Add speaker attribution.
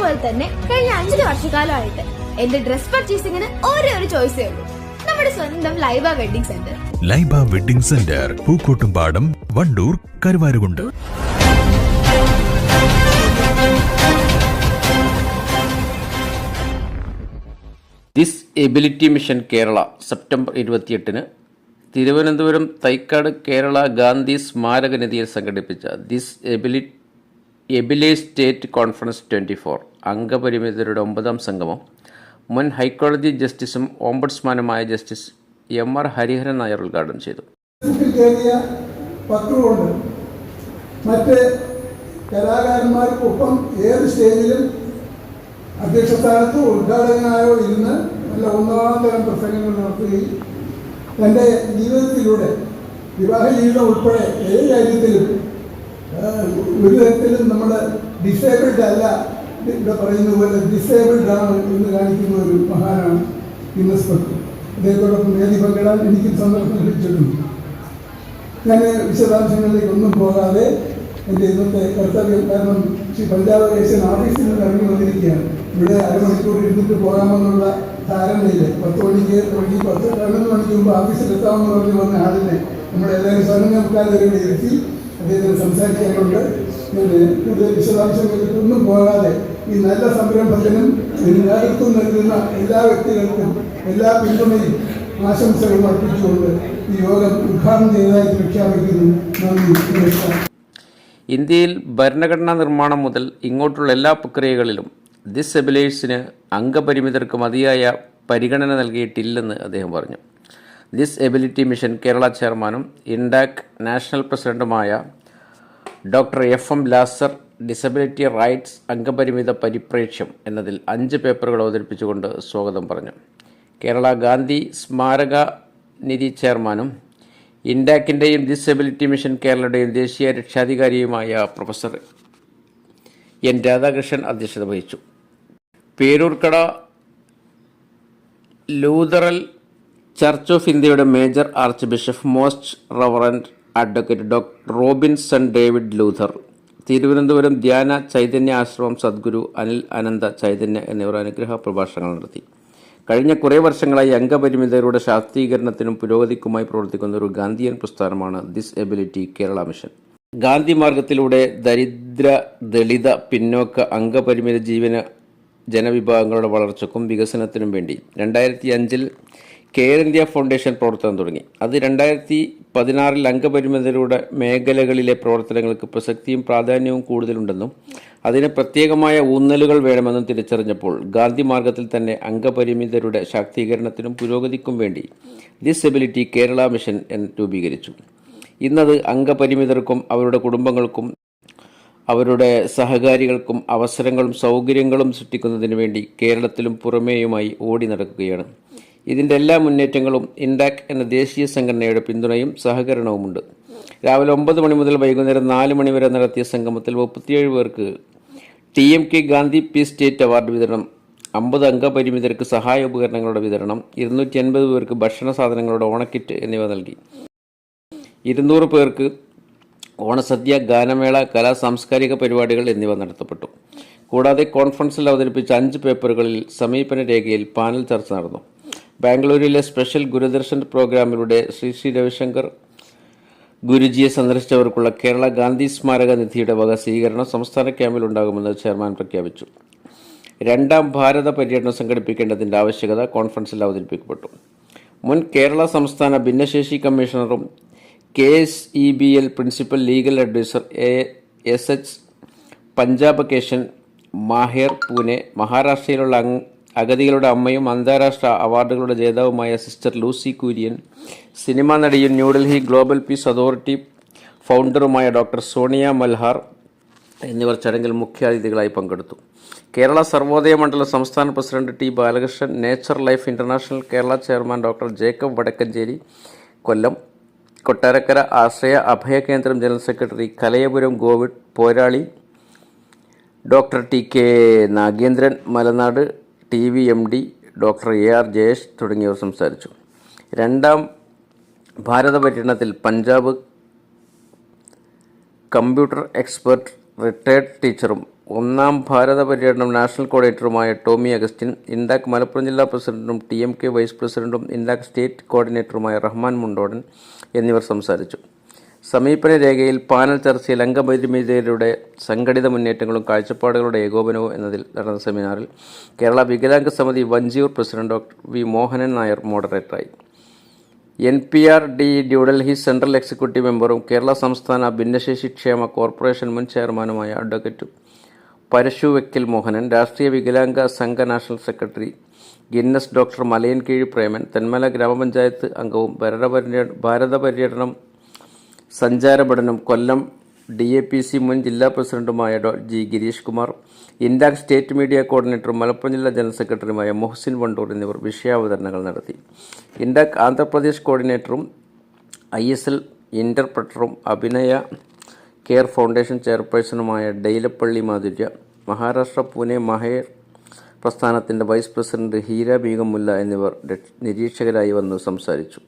Speaker 1: പോലെ തന്നെ കഴിഞ്ഞ അഞ്ചു വർഷക്കാലമായിട്ട് എന്റെ ഡ്രസ് പർച്ചേസിംഗിന് ഒരേ ഒരു ചോയ്സേ ഉള്ളൂ. നമ്മുടെ സ്വന്തം Laiba wedding centre
Speaker 2: Laiba wedding centre Pookkottumpadam Wandoor Karuvarakundu.
Speaker 3: Disability mission Kerala September ഇരുപത്തിയെട്ടിന് തിരുവനന്തപുരം തൈക്കാട് കേരള ഗാന്ധി സ്മാരക നിധിയിൽ സംഘടിപ്പിച്ച disabled state conference twenty four അംഗപരിമിതരുടെ ഒമ്പതാം സംഗമം. മുൻ ഹൈക്കോടതി ജസ്റ്റിസും ഓംബഡ്സ്മാനുമായ justice M R Hariharan Nair ഉദ്ഘാടനം ചെയ്തു.
Speaker 4: മറ്റ് കലാകാരന്മാർക്കൊപ്പം ഏത് സ്റ്റേജിലും അധ്യക്ഷ സ്ഥാനത്തോ ഉദ്ഘാടകനായോ ഇരുന്ന് നല്ല ഒന്നാം പ്രസംഗങ്ങൾ നടത്തുകയും തന്റെ ജീവിതത്തിലൂടെ വിവാഹ ജീവിതം ഉൾപ്പെടെ ഏത് കാര്യത്തിലും ഒരു തരത്തിലും നമ്മൾ ഡിസേബിൾഡ് അല്ല. ഇവിടെ പറയുന്ന പോലെ ഡിസേബിൾഡ് ആണ് എന്ന് കാണിക്കുന്ന ഒരു മഹാനാണ് ഗിന്നസ് ഭക്തി അദ്ദേഹത്തോടൊപ്പം വേദി പങ്കിടാൻ എനിക്ക് സന്ദർഭം ലഭിച്ചിട്ടുണ്ട്. ഞാൻ വിശദാംശങ്ങളിലേക്ക് ഒന്നും പോകാതെ എന്റെ ഇന്നത്തെ കർത്തവ്യം കാരണം ശ്രീ പഞ്ചാബ് ഏഷ്യൻ ഓഫീസിൽ നിന്ന് ഇറങ്ങി വന്നിരിക്കുകയാണ്. ഇവിടെ അരമണിക്കൂർ ഇരുന്നിട്ട് പോകാമെന്നുള്ള ധാരണയില്ല. പത്ത് മണിക്ക് തുടങ്ങി പത്ത് പതിനൊന്ന് മണിക്ക് മുമ്പ് ഓഫീസിൽ എത്താമെന്ന് പറഞ്ഞ് വന്ന ആളിനെ നമ്മളെല്ലാവരും സ്വന്തക്കാരെ ഇവിടെ ഇരുത്തി അദ്ദേഹത്തിന് സംസാരിക്കാനുണ്ട്. ഞാൻ കൂടുതൽ വിശദാംശങ്ങളിലേക്ക് പോകാതെ ഈ നല്ല സംരംഭത്തിനും ഇതിന് നേതൃത്വം നൽകുന്ന എല്ലാ വ്യക്തികൾക്കും എല്ലാ പിന്തുണയും ആശംസകളും അർപ്പിച്ചുകൊണ്ട് ഈ യോഗം ഉദ്ഘാടനം ചെയ്തതായി പ്രഖ്യാപിക്കുന്നു. നന്ദി.
Speaker 3: ഇന്ത്യയിൽ ഭരണഘടനാ നിർമ്മാണം മുതൽ ഇങ്ങോട്ടുള്ള എല്ലാ പ്രക്രിയകളിലും ഡിസബിലേഴ്സിന് അംഗപരിമിതർക്ക് മതിയായ പരിഗണന നൽകിയിട്ടില്ലെന്ന് അദ്ദേഹം പറഞ്ഞു. ഡിസ് എബിലിറ്റി മിഷൻ കേരള ചെയർമാനും ഇൻഡാക് നാഷണൽ പ്രസിഡന്റുമായ doctor F M Lazar disability rights അംഗപരിമിത പരിപ്രേക്ഷ്യം എന്നതിൽ അഞ്ച് പേപ്പറുകൾ അവതരിപ്പിച്ചുകൊണ്ട് സ്വാഗതം പറഞ്ഞു. കേരള ഗാന്ധി സ്മാരക നിധി ചെയർമാനും ഇൻഡാക്കിന്റെയും ഡിസബിലിറ്റി മിഷൻ കേരളയുടെയും ദേശീയ രക്ഷാധികാരിയുമായ പ്രൊഫസർ എൻ രാധാകൃഷ്ണൻ അധ്യക്ഷത വഹിച്ചു. പേരൂർക്കട ലൂതറൽ ചർച്ച് ഓഫ് ഇന്ത്യയുടെ major archbishop most reverend advocate doctor Robinson David Luther Thiruvananthapuram Dhyana Chaitanya Ashramam Sadhguru Anil അനന്ത ചൈതന്യ എന്നിവർ അനുഗ്രഹ പ്രഭാഷണങ്ങൾ നടത്തി. കഴിഞ്ഞ കുറേ വർഷങ്ങളായി അംഗപരിമിതരുടെ ശാക്തീകരണത്തിനും പുരോഗതിക്കുമായി പ്രവർത്തിക്കുന്ന ഒരു ഗാന്ധിയൻ പ്രസ്ഥാനമാണ് ഡിസബിലിറ്റി കേരള മിഷൻ ഗാന്ധി മാർഗത്തിലൂടെ ദരിദ്ര ദളിത പിന്നോക്ക അംഗപരിമിത ജീവന ജനവിഭാഗങ്ങളുടെ വളർച്ചയ്ക്കും വികസനത്തിനും വേണ്ടി രണ്ടായിരത്തി അഞ്ചിൽ കെയർ ഇന്ത്യ ഫൗണ്ടേഷൻ പ്രവർത്തനം തുടങ്ങി. അത് രണ്ടായിരത്തി പതിനാറിൽ അംഗപരിമിതരുടെ മേഖലകളിലെ പ്രവർത്തനങ്ങൾക്ക് പ്രസക്തിയും പ്രാധാന്യവും കൂടുതലുണ്ടെന്നും അതിന് പ്രത്യേകമായ ഊന്നലുകൾ വേണമെന്നും തിരിച്ചറിഞ്ഞപ്പോൾ ഗാന്ധി മാർഗത്തിൽ തന്നെ അംഗപരിമിതരുടെ ശാക്തീകരണത്തിനും പുരോഗതിക്കും വേണ്ടി ഡിസബിലിറ്റി കേരള മിഷൻ എന്ന് രൂപീകരിച്ചു. ഇന്നത് അംഗപരിമിതർക്കും അവരുടെ കുടുംബങ്ങൾക്കും അവരുടെ സഹകാരികൾക്കും അവസരങ്ങളും സൗകര്യങ്ങളും സൃഷ്ടിക്കുന്നതിന് വേണ്ടി കേരളത്തിലും പുറമേയുമായി ഓടി നടക്കുകയാണ്. ഇതിന്റെ എല്ലാ മുന്നേറ്റങ്ങളും ഇൻഡാക് എന്ന ദേശീയ സംഘടനയുടെ പിന്തുണയും സഹകരണവുമുണ്ട്. രാവിലെ ഒമ്പത് മണി മുതൽ വൈകുന്നേരം നാല് മണി വരെ നടത്തിയ സംഗമത്തിൽ മുപ്പത്തിയേഴ് പേർക്ക് T M K Gandhi peace state award വിതരണം അമ്പത് അംഗപരിമിതർക്ക് സഹായ ഉപകരണങ്ങളുടെ വിതരണം ഇരുന്നൂറ്റി അൻപത് പേർക്ക് ഭക്ഷണ സാധനങ്ങളുടെ ഓണക്കിറ്റ് എന്നിവ നൽകി. ഇരുന്നൂറ് പേർക്ക് ഓണസദ്യ ഗാനമേള കലാ സാംസ്കാരിക പരിപാടികൾ എന്നിവ നടത്തപ്പെട്ടു. കൂടാതെ കോൺഫറൻസിൽ അവതരിപ്പിച്ച അഞ്ച് പേപ്പറുകളിൽ സമീപന രേഖയിൽ പാനൽ ചർച്ച നടന്നു. ബാംഗ്ലൂരിലെ സ്പെഷ്യൽ ഗുരുദർശൻ പ്രോഗ്രാമിലൂടെ ശ്രീ ശ്രീ രവിശങ്കർ ഗുരുജിയെ സന്ദർശിച്ചവർക്കുള്ള കേരള ഗാന്ധി സ്മാരക നിധിയുടെ വക സ്വീകരണം സംസ്ഥാന ക്യാമ്പിൽ ഉണ്ടാകുമെന്ന് ചെയർമാൻ പ്രഖ്യാപിച്ചു. രണ്ടാം ഭാരത പര്യടനം സംഘടിപ്പിക്കേണ്ടതിന്റെ ആവശ്യകത കോൺഫറൻസിൽ അവതരിപ്പിക്കപ്പെട്ടു. മുൻ കേരള സംസ്ഥാന ഭിന്നശേഷി കമ്മീഷണറും K S E B L principal legal advisor A S H Punjab Keshan Maher Pune മഹാരാഷ്ട്രയിലുള്ള അഗതികളുടെ അമ്മയും അന്താരാഷ്ട്ര അവാർഡുകളുടെ ജേതാവുമായ സിസ്റ്റർ ലൂസി കുര്യൻ സിനിമാ നടിയും ന്യൂഡൽഹി ഗ്ലോബൽ പീസ് അതോറിറ്റി ഫൗണ്ടറുമായ ഡോക്ടർ സോണിയ മൽഹാർ എന്നിവർ ചടങ്ങിൽ മുഖ്യാതിഥികളായി പങ്കെടുത്തു. കേരള സർവോദയ മണ്ഡലം സംസ്ഥാന president T Balakrishnan nature life international Kerala chairman doctor Jacob Vadakkanchery Kollam Kottarakkara Ashraya Abhaya Kendram general secretary Kalayapuram covid പോരാളി doctor T K Nagendran Malanad T V M D doctor A R Jayesh തുടങ്ങിയവർ സംസാരിച്ചു. രണ്ടാം ഭാരത പര്യടനത്തിൽ Punjab computer expert retired ടീച്ചറും ഒന്നാം ഭാരത പര്യടനം നാഷണൽ കോർഡിനേറ്ററുമായ ടോമി അഗസ്റ്റിൻ ഇൻഡാക് മലപ്പുറം ജില്ലാ പ്രസിഡന്റും ടി എം കെ വൈസ് പ്രസിഡന്റും ഇൻഡാക് സ്റ്റേറ്റ് കോർഡിനേറ്ററുമായ റഹ്മാൻ മുണ്ടോടൻ എന്നിവർ സംസാരിച്ചു. സമീപന രേഖയിൽ പാനൽ ചർച്ചയിൽ അംഗപരിമിതരുടെ സംഘടിത മുന്നേറ്റങ്ങളും കാഴ്ചപ്പാടുകളുടെ ഏകോപനവും എന്നതിൽ നടന്ന സെമിനാറിൽ Kerala Vikalanga Samithi Vanchiyoor president doctor V Mohanan Nair മോഡറേറ്ററായി. N P R D New Delhi central executive മെമ്പറും കേരള സംസ്ഥാന ഭിന്നശേഷി ക്ഷേമ കോർപ്പറേഷൻ മുൻ ചെയർമാനുമായ advocate Parashu വെക്കിൽ Mohanan Rashtriya Vikalang Sangh national secretary Guinness doctor Malayankeezhu Preman Thenmala ഗ്രാമപഞ്ചായത്ത് അംഗവും ഭാരത പര്യ ഭാരത പര്യടനം സഞ്ചാര പഠനം Kollam D A P C മുൻ ജില്ലാ പ്രസിഡന്റുമായ ഡോ G Girish Kumar INDAC state media കോർഡിനേറ്ററും Malappuram ജില്ലാ ജനറൽ സെക്രട്ടറിയുമായ മൊഹസിൻ വണ്ടൂർ എന്നിവർ വിഷയാവതരണങ്ങൾ നടത്തി. ഇൻഡാക് ആന്ധ്രാപ്രദേശ് കോർഡിനേറ്ററും ഐ എസ് എൽ ഇന്റർപ്രറ്ററും അഭിനയ കെയർ ഫൗണ്ടേഷൻ ചെയർപേഴ്സണുമായ ഡെയിലപ്പള്ളി മാധുര്യ മഹാരാഷ്ട്ര പൂനെ മഹേർ പ്രസ്ഥാനത്തിന്റെ വൈസ് പ്രസിഡന്റ് ഹീര ബീഗം മുല്ല എന്നിവർ നിരീക്ഷകരായി വന്ന് സംസാരിച്ചു.